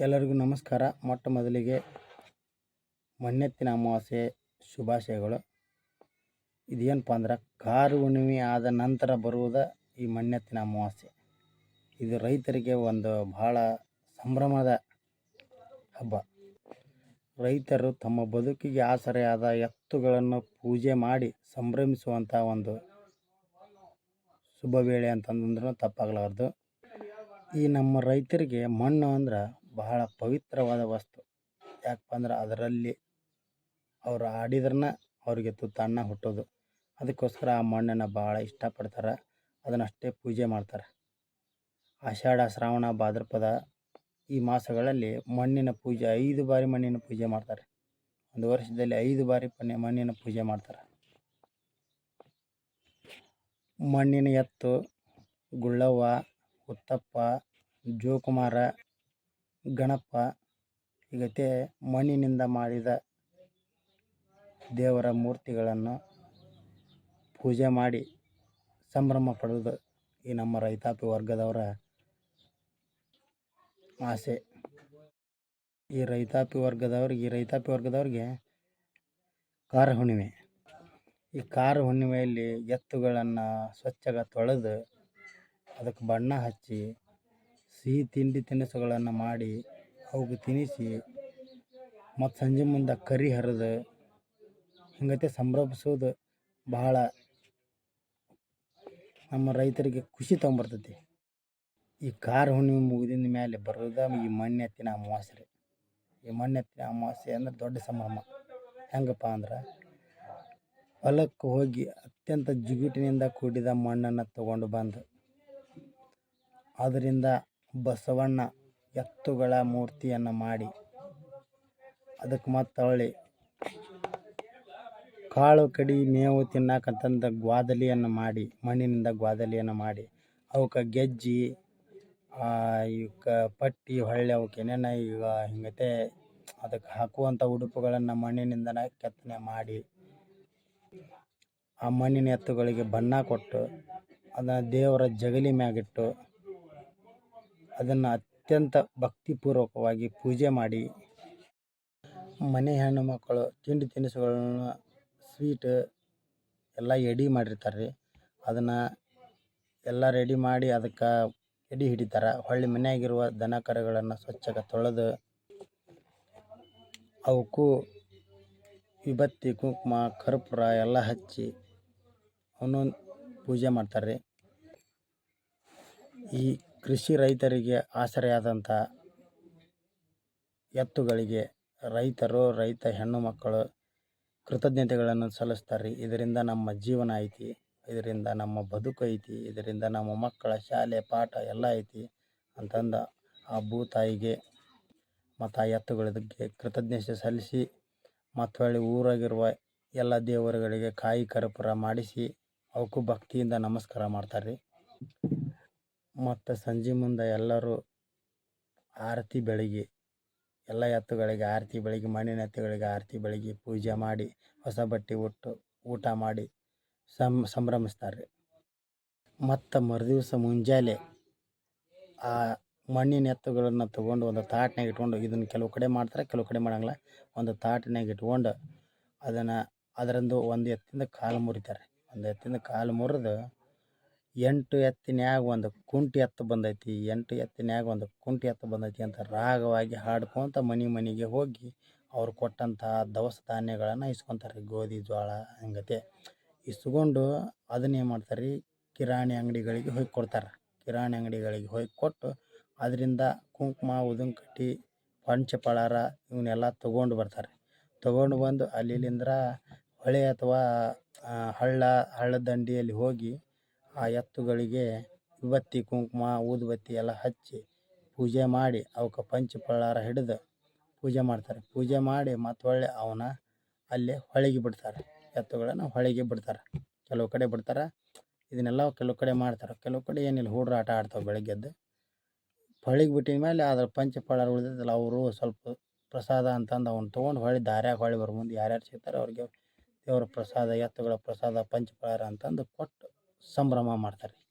ಎಲ್ಲರಿಗೂ ನಮಸ್ಕಾರ. ಮೊಟ್ಟ ಮೊದಲಿಗೆ ಮಣ್ಣೆತ್ತಿನ ಅಮಾವಾಸ್ಯೆ ಶುಭಾಶಯಗಳು. ಇದೇನಪ್ಪ ಅಂದ್ರೆ ಕಾರು ಹುಣ್ಣಿಮೆ ಆದ ನಂತರ ಬರುವುದ ಈ ಮಣ್ಣೆತ್ತಿನ ಅಮಾವಾಸ್ಯೆ. ಇದು ರೈತರಿಗೆ ಒಂದು ಭಾಳ ಸಂಭ್ರಮದ ಹಬ್ಬ. ರೈತರು ತಮ್ಮ ಬದುಕಿಗೆ ಆಸರೆಯಾದ ಎತ್ತುಗಳನ್ನು ಪೂಜೆ ಮಾಡಿ ಸಂಭ್ರಮಿಸುವಂಥ ಒಂದು ಶುಭ ವೇಳೆ ಅಂತಂದ್ರೂ ತಪ್ಪಾಗಲಾರ್ದು. ಈ ನಮ್ಮ ರೈತರಿಗೆ ಮಣ್ಣು ಅಂದ್ರೆ ಬಹಳ ಪವಿತ್ರವಾದ ವಸ್ತು. ಯಾಕಪ್ಪ ಅಂದ್ರೆ ಅದರಲ್ಲಿ ಅವರು ಆಡಿದ್ರನ್ನ ಅವರಿಗೆ ತುತ್ತು ಅನ್ನ ಹುಟ್ಟೋದು. ಅದಕ್ಕೋಸ್ಕರ ಆ ಮಣ್ಣನ್ನು ಭಾಳ ಇಷ್ಟಪಡ್ತಾರೆ. ಅದನ್ನಷ್ಟೇ ಪೂಜೆ ಮಾಡ್ತಾರೆ. ಆಷಾಢ, ಶ್ರಾವಣ, ಭಾದ್ರಪದ ಈ ಮಾಸಗಳಲ್ಲಿ ಮಣ್ಣಿನ ಪೂಜೆ, ಐದು ಬಾರಿ ಮಣ್ಣಿನ ಪೂಜೆ ಮಾಡ್ತಾರೆ. ಒಂದು ವರ್ಷದಲ್ಲಿ ಐದು ಬಾರಿ ಪನ್ನೆ, ಮಣ್ಣಿನ ಪೂಜೆ ಮಾಡ್ತಾರೆ. ಮಣ್ಣಿನ ಎತ್ತು, ಗುಳ್ಳವ್ವ, ಉತ್ತಪ್ಪ, ಜೋಕುಮಾರ ಗಣಪ ಇಗತೆ ಮಣ್ಣಿನಿಂದ ಮಾಡಿದ ದೇವರ ಮೂರ್ತಿಗಳನ್ನು ಪೂಜೆ ಮಾಡಿ ಸಂಭ್ರಮ ಪಡುವುದು ಈ ನಮ್ಮ ರೈತಾಪಿ ವರ್ಗದವರ ಆಸೆ. ಈ ರೈತಾಪಿ ವರ್ಗದವ್ರಿಗೆ ಈ ರೈತಾಪಿ ವರ್ಗದವ್ರಿಗೆ ಕಾರ ಹುಣ್ಣಿಮೆ. ಈ ಕಾರ ಹುಣ್ಣಿಮೆಯಲ್ಲಿ ಎತ್ತುಗಳನ್ನು ಸ್ವಚ್ಛಗ ತೊಳೆದು ಅದಕ್ಕೆ ಬಣ್ಣ ಹಚ್ಚಿ ಸಿಹಿ ತಿಂಡಿ ತಿನಿಸುಗಳನ್ನು ಮಾಡಿ ಅವಕ್ಕೆ ತಿನ್ನಿಸಿ ಮತ್ತು ಸಂಜೆ ಮುಂದೆ ಕರಿ ಹರಿದು ಹಿಂಗತೆ ಸಂಭ್ರಮಿಸೋದು ಬಹಳ ನಮ್ಮ ರೈತರಿಗೆ ಖುಷಿ ತೊಗೊಂಬರ್ತೈತಿ. ಈ ಕಾರ ಹುಣ್ಣಿಮೆ ಮುಗಿದಿನ ಮೇಲೆ ಬರೋದ ಈ ಮಣ್ಣೆತ್ತಿನ ಅಮಾವಾಸ್ಯೆ. ರೀ ಈ ಮಣ್ಣೆತ್ತಿನ ಅಮಾವಾಸ್ಯೆ ಅಂದ್ರೆ ದೊಡ್ಡ ಸಂಭ್ರಮ. ಹೆಂಗಪ್ಪ ಅಂದ್ರೆ ಹೊಲಕ್ಕೆ ಹೋಗಿ ಅತ್ಯಂತ ಜಿಗುಟಿನಿಂದ ಕೂಡಿದ ಮಣ್ಣನ್ನು ತಗೊಂಡು ಬಂದು. ಅದರಿಂದ ಬಸವಣ್ಣ ಎತ್ತುಗಳ ಮೂರ್ತಿಯನ್ನು ಮಾಡಿ ಅದಕ್ಕೆ ಮತ್ತೆ ಹೊಳ್ಳಿ ಕಾಳು ಕಡಿ ಮೇವು ತಿನ್ನಕಂತಂದ ಗ್ವಾದಲಿಯನ್ನು ಮಾಡಿ, ಮಣ್ಣಿನಿಂದ ಗ್ವಾದಲಿಯನ್ನು ಮಾಡಿ, ಅವಕ್ಕೆ ಗೆಜ್ಜಿ ಇವಕ್ಕೆ ಪಟ್ಟಿ, ಹೊಳ್ಳಿ ಅವಕ್ಕೆ ಏನೇನು ಈಗ ಹಿಂಗತೆ ಅದಕ್ಕೆ ಹಾಕುವಂಥ ಉಡುಪುಗಳನ್ನು ಮಣ್ಣಿನಿಂದನೇ ಕೆತ್ತನೆ ಮಾಡಿ, ಆ ಮಣ್ಣಿನ ಎತ್ತುಗಳಿಗೆ ಬಣ್ಣ ಕೊಟ್ಟು ಅದನ್ನು ದೇವರ ಜಗಲಿ ಮ್ಯಾಗಿಟ್ಟು ಅದನ್ನು ಅತ್ಯಂತ ಭಕ್ತಿಪೂರ್ವಕವಾಗಿ ಪೂಜೆ ಮಾಡಿ ಮನೆ ಹೆಣ್ಣು ಮಕ್ಕಳು, ತಿಂಡಿ ತಿನಿಸುಗಳನ್ನ ಸ್ವೀಟ್ ಎಲ್ಲ ಎಡಿ ಮಾಡಿರ್ತಾರೆ ರೀ ಅದನ್ನು ಎಲ್ಲ ರೆಡಿ ಮಾಡಿ ಅದಕ್ಕೆ ಎಡೆ ಹಿಡಿತಾರೆ. ಹೊಳ್ಳಿ ಮನೆಯಾಗಿರುವ ದನ ಕರುಗಳನ್ನು ಸ್ವಚ್ಛಕ್ಕೆ ತೊಳೆದು ಅವಕ್ಕೂ ವಿಭತ್ತಿ, ಕುಂಕುಮ, ಕರ್ಪೂರ ಎಲ್ಲ ಹಚ್ಚಿ ಒಂದೊಂದು ಪೂಜೆ ಮಾಡ್ತಾರೆ ರೀ ಈ ಕೃಷಿ ರೈತರಿಗೆ ಆಸರೆಯಾದಂಥ ಎತ್ತುಗಳಿಗೆ ರೈತರು, ರೈತ ಹೆಣ್ಣು ಮಕ್ಕಳು ಕೃತಜ್ಞತೆಗಳನ್ನು ಸಲ್ಲಿಸ್ತಾರೆ. ರೀ ಇದರಿಂದ ನಮ್ಮ ಜೀವನ ಐತಿ, ಇದರಿಂದ ನಮ್ಮ ಬದುಕು ಐತಿ, ಇದರಿಂದ ನಮ್ಮ ಮಕ್ಕಳ ಶಾಲೆ, ಪಾಠ ಎಲ್ಲ ಐತಿ ಅಂತಂದು ಆ ಭೂತಾಯಿಗೆ ಮತ್ತು ಆ ಎತ್ತುಗಳಿಗೆ ಕೃತಜ್ಞತೆ ಸಲ್ಲಿಸಿ ಮತ್ತು ಹೊಳ್ಳಿ ಊರಾಗಿರುವ ಎಲ್ಲ ದೇವರುಗಳಿಗೆ ಕಾಯಿ ಕರ್ಪೂರ ಮಾಡಿಸಿ, ಅವಕ್ಕೂ ಭಕ್ತಿಯಿಂದ ನಮಸ್ಕಾರ ಮಾಡ್ತಾರೆ ರೀ ಮತ್ತು ಸಂಜೆ ಮುಂದೆ ಎಲ್ಲರೂ ಆರತಿ ಬೆಳಗಿ, ಎಲ್ಲ ಎತ್ತುಗಳಿಗೆ ಆರತಿ ಬೆಳಗಿ, ಮಣ್ಣಿನ ಎತ್ತುಗಳಿಗೆ ಆರತಿ ಬೆಳಗಿ ಪೂಜೆ ಮಾಡಿ, ಹೊಸ ಬಟ್ಟೆ ಉಟ್ಟು ಊಟ ಮಾಡಿ ಸಂ ಸಂಭ್ರಮಿಸ್ತಾರೆ ರೀ ಮತ್ತು ಮರುದಿವ್ಸ ಮುಂಜಾನೆ ಆ ಮಣ್ಣಿನ ಎತ್ತುಗಳನ್ನು ತೊಗೊಂಡು ಒಂದು ತಾಟ್ನಾಗ ಇಟ್ಕೊಂಡು ಇದನ್ನು ಕೆಲವು ಕಡೆ ಮಾಡ್ತಾರೆ, ಕೆಲವು ಕಡೆ ಮಾಡಂಗಿಲ್ಲ. ಒಂದು ತಾಟ್ನಾಗ ಇಟ್ಕೊಂಡು ಅದನ್ನು ಅದರಿಂದ ಒಂದು ಎತ್ತಿಂದ ಕಾಲು ಮುರಿತಾರೆ ಒಂದು ಎತ್ತಿಂದ ಕಾಲು ಮುರಿದು ಎಂಟು ಎತ್ತಿನ್ಯಾಗ ಒಂದು ಕುಂಟಿ ಎತ್ತು ಬಂದೈತಿ, ಎಂಟು ಎತ್ತಿನ್ಯಾಗ ಒಂದು ಕುಂಟಿ ಎತ್ತು ಬಂದೈತಿ ಅಂತ ರಾಗವಾಗಿ ಹಾಡ್ಕೊತ ಮನೆ ಮನೆಗೆ ಹೋಗಿ ಅವ್ರು ಕೊಟ್ಟಂಥ ದವಸ ಧಾನ್ಯಗಳನ್ನು ಇಸ್ಕೊತಾರೆ ಗೋಧಿ ಜೋಳ ಹಂಗತೆ. ಇಸ್ಕೊಂಡು ಅದನ್ನೇನು ಮಾಡ್ತಾರೆ ರೀ ಕಿರಾಣಿ ಅಂಗಡಿಗಳಿಗೆ ಹೋಗಿ ಕೊಡ್ತಾರೆ. ಕಿರಾಣಿ ಅಂಗಡಿಗಳಿಗೆ ಹೋಗಿ ಕೊಟ್ಟು ಅದರಿಂದ ಕುಂಕುಮ ಉದಿನ ಕಡ್ಡಿ ಪಂಚಪಳಾರ ಇವನ್ನೆಲ್ಲ ತೊಗೊಂಡು ಬರ್ತಾರೆ. ತೊಗೊಂಡು ಬಂದು ಅಲ್ಲಿ ಹೊಳೆ ಅಥವಾ ಹಳ್ಳ ಹಳ್ಳದ ದಂಡೆಯಲ್ಲಿ ಹೋಗಿ ಆ ಎತ್ತುಗಳಿಗೆ ವಿಭೂತಿ ಕುಂಕುಮ, ಊದುಬತ್ತಿ ಎಲ್ಲ ಹಚ್ಚಿ ಪೂಜೆ ಮಾಡಿ ಅವಕ್ಕೆ ಪಳಾರ ಹಿಡಿದು ಪೂಜೆ ಮಾಡ್ತಾರೆ. ಪೂಜೆ ಮಾಡಿ ಮತ್ತೆ ಹೊಳ್ಳಿ ಅವನ್ನ ಅಲ್ಲಿ ಹೊಳೆಗೆ ಬಿಡ್ತಾರೆ. ಎತ್ತುಗಳನ್ನು ಹೊಳೆಗೆ ಬಿಡ್ತಾರೆ. ಕೆಲವು ಕಡೆ ಬಿಡ್ತಾರೆ. ಇದನ್ನೆಲ್ಲ ಕೆಲವು ಕಡೆ ಮಾಡ್ತಾರೆ. ಕೆಲವು ಕಡೆ ಏನಿಲ್ಲ, ಹುಡ್ರ ಆಟ ಆಡ್ತಾವೆ ಬೆಳಗ್ಗೆ ಎದ್ದು. ಹೊಳಿಗೆ ಬಿಟ್ಟಿದ ಮೇಲೆ ಅದ್ರ ಪಂಚ ಪಳಾರ ಉಳಿದಿದ್ದಲ್ಲ, ಅವರು ಸ್ವಲ್ಪ ಪ್ರಸಾದ ಅಂತಂದು ಅವ್ನ ತೊಗೊಂಡು ಹೊಳ್ಳಿ ದಾರ್ಯಾಗ ಹೊಳ್ಳಿ ಬರೋ ಮುಂದೆ ಯಾರ್ಯಾರು ಸಿಗ್ತಾರೆ ಅವ್ರಿಗೆ ದೇವ್ರ ಪ್ರಸಾದ, ಎತ್ತುಗಳ ಪ್ರಸಾದ ಪಂಚ ಪಳಾರ ಅಂತಂದು ಕೊಟ್ಟು ಸಂಭ್ರಮ ಮಾಡ್ತಾರೆ.